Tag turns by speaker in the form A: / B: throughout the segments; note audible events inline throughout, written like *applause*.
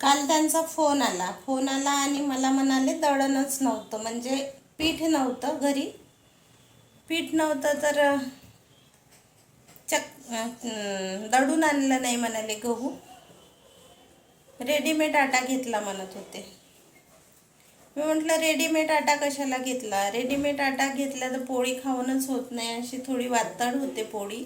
A: काल त्यांचा फोन आला. फोन आला आणि मला म्हणाले दळणच नव्हतं. म्हणजे पीठ नव्हतं घरी. पीठ नव्हतं तर चक दडून दळून आणलं नाही म्हणाले गहू. रेडीमेड आटा घेतला म्हणत होते. मी म्हटलं रेडीमेड आटा कशाला घेतला? रेडीमेड आटा घेतला तर पोळी खाऊनच होत नाही. अशी थोडी वातड होते पोळी.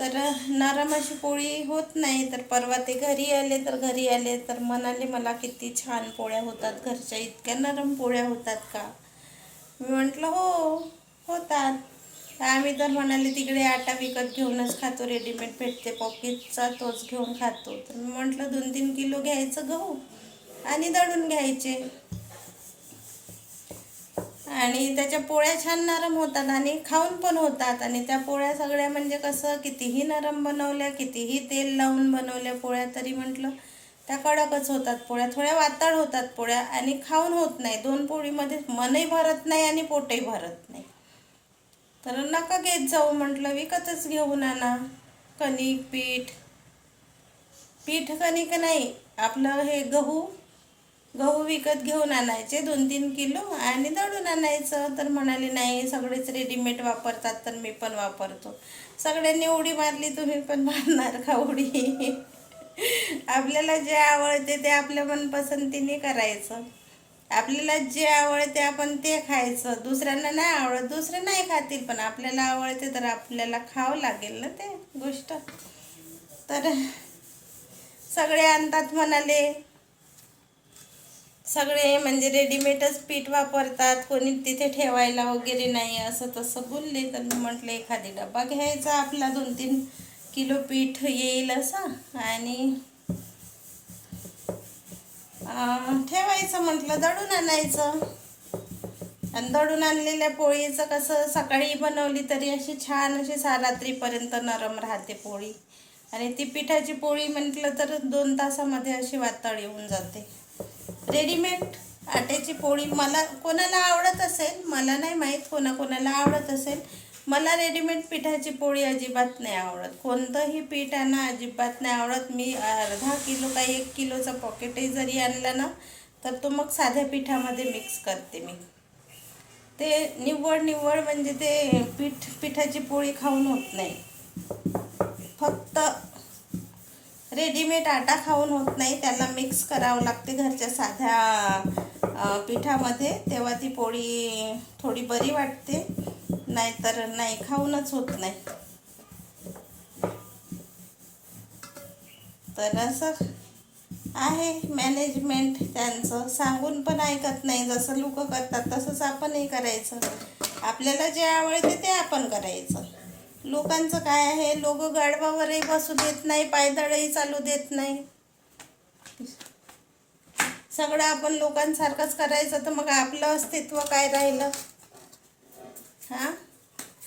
A: तर नरम अशी पोळी होत नाही तर परवा ते घरी आले तर घरी आले तर म्हणाले मला किती छान पोळ्या होतात घरच्या इतक्या नरम पोळ्या होतात का? मी म्हटलं हो होतात. आम्ही तर म्हणाले तिकडे आटा विकत घेऊनच खातो रेडीमेड भेटते पॉकेटचा तोच घेऊन खातो. तर मी म्हटलं दोन तीन किलो घ्यायचं गहू आणि दळून घ्यायचे. आणि त्याच्या पोळ्या छान नरम होतात आणि खाऊन पण होतात. आणि त्या पोळ्या सगळ्या म्हणजे कसं कितीही नरम बनवल्या कितीही तेल लावून बनवल्या पोळ्या तरी म्हटलं त्या कडकच होतात पोळ्या. थोड्या वाताळ होतात पोळ्या आणि खाऊन होत नाही. दोन पोळीमध्ये मनही भरत नाही आणि पोटही भरत नाही. तर नका घेत जाऊ म्हटलं विकतच घेऊन आणा कणिक पीठ. पीठ कणिक नाही आपलं हे गहू गहू विकत घेऊन आणायचे दोन तीन किलो आणि दळून आणायचं. तर म्हणाले नाही सगळेच रेडीमेड वापरतात तर मी पण वापरतो. सगळ्यांनी उडी मारली तुम्ही पण मारणार का उडी? *laughs* आपल्याला जे आवडते ते आपल्या मनपसंतीने करायचं. आपल्याला जे आवडते आपण ते खायचं. दुसऱ्यांना नाही आवडत दुसरे नाही खातील पण आपल्याला आवडते तर आपल्याला खावं लागेल ना ते गोष्ट. तर सगळे आणतात म्हणाले सगळे म्हणजे रेडीमेडच पीठ वापरतात कोणी तिथे ठेवायला वगैरे नाही असं तसं बोलले तर मी म्हटलं एखादी डबा घ्यायचा आपला दोन तीन किलो पीठ येईल असं. आणि ठेवायचं म्हटलं दळून आणायचं. आणि दळून आणलेल्या पोळीचं कसं सकाळी बनवली तरी अशी छान अशी सा रात्रीपर्यंत नरम राहते पोळी. आणि ती पिठाची पोळी म्हटलं तर दोन तासामध्ये अशी वातळ येऊन जाते. रेडीमेड आट्याची पोळी मला कोणाला आवडत असेल मला नाही माहीत कोणाकोणाला आवडत असेल मला रेडीमेड पिठाची पोळी अजिबात नाही आवडत. कोणतंही पीठ आणा अजिबात नाही आवडत. मी अर्धा किलो काही एक किलोचं पॉकेटही जरी आणलं ना तर तो मग साध्या पिठामध्ये मिक्स करते मी. ते निव्वळ निव्वळ म्हणजे ते पीठ पिठाची पोळी खाऊन होत नाही. फक्त रेडीमेड आटा खाऊन होत नाही त्याला मिक्स करावं लागते घरच्या साध्या पिठामध्ये. तेव्हा ती पोळी थोडी बरी वाटते नाहीतर नाही खाऊनच होत नाही. तर असं आहे मॅनेजमेंट त्यांचं. सांगून पण ऐकत नाही जसं लोक करतात तसंच आपणही करायचं. आपल्याला जे आवडते ते आपण करायचं. लोकांचं काय आहे? लोक गाडवावरही बसू देत नाही पायदळही चालू देत नाही. सगळं आपण लोकांसारखंच करायचं तर मग आपलं अस्तित्व काय राहिलं? हां?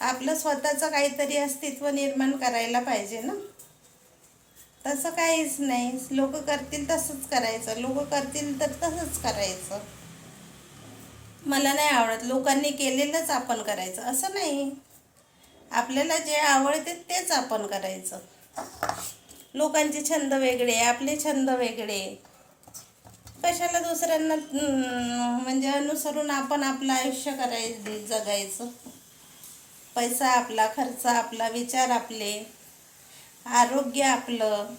A: आपलं स्वतःचं काहीतरी अस्तित्व निर्माण करायला पाहिजे ना? तसं काहीच नाही. लोक करतील तसंच करायचं. लोक करतील तर तसंच करायचं. मला नाही आवडत. लोकांनी केलेलंच आपण करायचं. असं नाही. आपल्याला जे आवडते तेच आपण करायचं. लोकांचे छंद वेगळे आपले छंद वेगळे. कशाला दुसऱ्यांना म्हणजे अनुसरून आपण आपलं आयुष्य कराय जगायचं. पैसा आपला खर्च आपला विचार आपले. आरोग्य आपलं.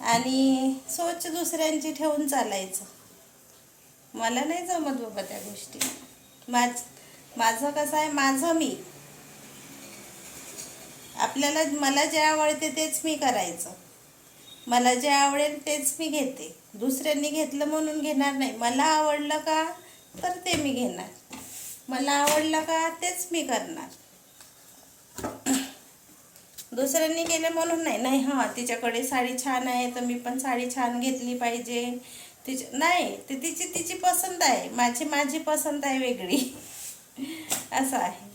A: आणि सोच दुसऱ्यांची ठेवून चालायचं. मला नाही जमत बाबा त्या गोष्टी. माझ माझं कसं आहे माझं मी. आपल्याला मला जे आवडते तेच मी करायचं. मला जे आवडेल तेच मी घेते. दुसऱ्यांनी घेतलं म्हणून घेणार नाही. मला आवडलं का तर ते मी घेणार. मला आवडलं का तेच मी करणार. दुसऱ्यांनी केलं म्हणून नाही. नाही हां तिच्याकडे साडी छान आहे तर मी पण साडी छान घेतली पाहिजे. तिच नाही ते तिची तिची पसंत आहे. माझी माझी पसंत आहे वेगळी. *laughs* असं आहे.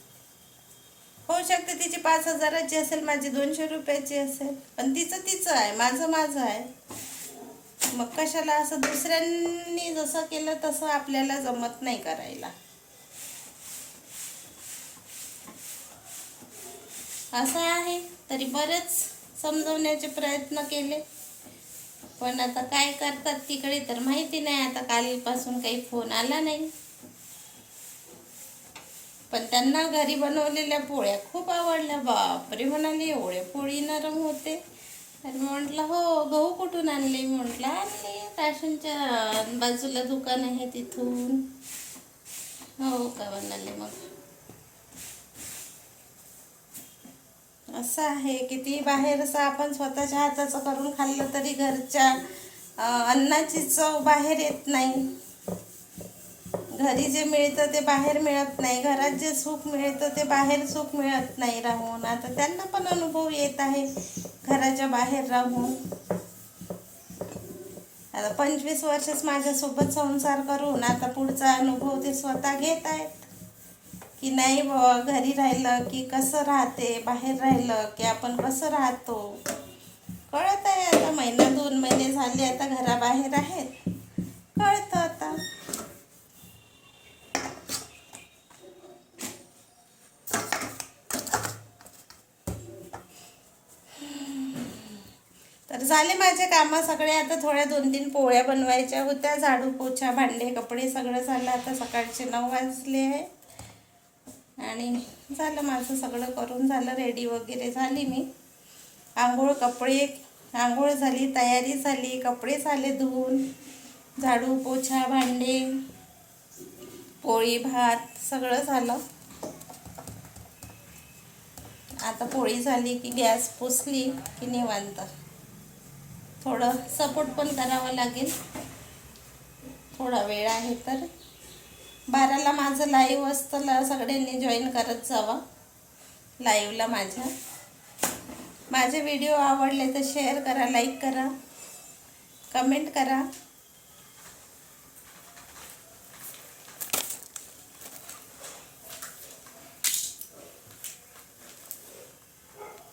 A: होऊ शकते तिची पाच हजाराची असेल माझी दोनशे रुपयाची असेल. पण तिचं तिचं आहे माझं माझं आहे. मग कशाला असं दुसऱ्यांनी जसं केलं तसं आपल्याला जमत नाही करायला. असं आहे. तरी बरेच समजवण्याचे प्रयत्न केले. पण आता काय करतात तिकडे तर माहिती नाही. आता कालपासून काही फोन आला नाही. पण त्यांना घरी बनवलेल्या पोळ्या खूप आवडल्या. बापरे म्हणाले एवढे पोळी नरम होते. तर मी म्हटलं हो गहू कुठून आणले? म्हटलं आणले राशनच्या बाजूला दुकान आहे तिथून. हो का म्हणाले मग? असं आहे किती बाहेरचं आपण स्वतःच्या हाताचं करून खाल्लं तरी घरच्या अन्नाची चव बाहेर येत नाही. घरी जे मिळतं ते बाहेर मिळत नाही. घरात जे सुख मिळतं ते बाहेर सुख मिळत नाही राहून. आता त्यांना पण अनुभव येत आहे. घराच्या बाहेर राहून. आता पंचवीस वर्षच माझ्यासोबत संसार करून आता पुढचा अनुभव ते स्वतः घेत आहेत. की नाही बाबा घरी राहिलं की कसं राहते? बाहेर राहिलं की आपण कसं राहतो? कळत आहे आता. महिना दोन महिने झाले आता घराबाहेर आहेत. कळतं आता. झाले माझे कामं सगळे. आता थोड्या दोन तीन पोळ्या बनवायच्या होत्या. झाडू पोछा भांडे कपडे सगळं झालं. आता सकाळचे नऊ वाजले आहे. आणि झालं माझं सगळं करून झालं. रेडी वगैरे झाली मी. आंघोळ कपडे आंघोळ झाली तयारी झाली कपडे झाले धुवून. झाडू पोछा भांडे पोळी भात सगळं झालं. आता पोळी झाली की गॅस पुसली की निवांत. थोडं सपोर्ट पण करावं लागेल. थोडा वेळ आहे तर. बाराला माझं लाईव्ह असतं सगळ्यांनी जॉईन करत जावा. लाईव्हला माझ्या. माझे व्हिडिओ आवडले तर शेअर करा लाईक करा. कमेंट करा.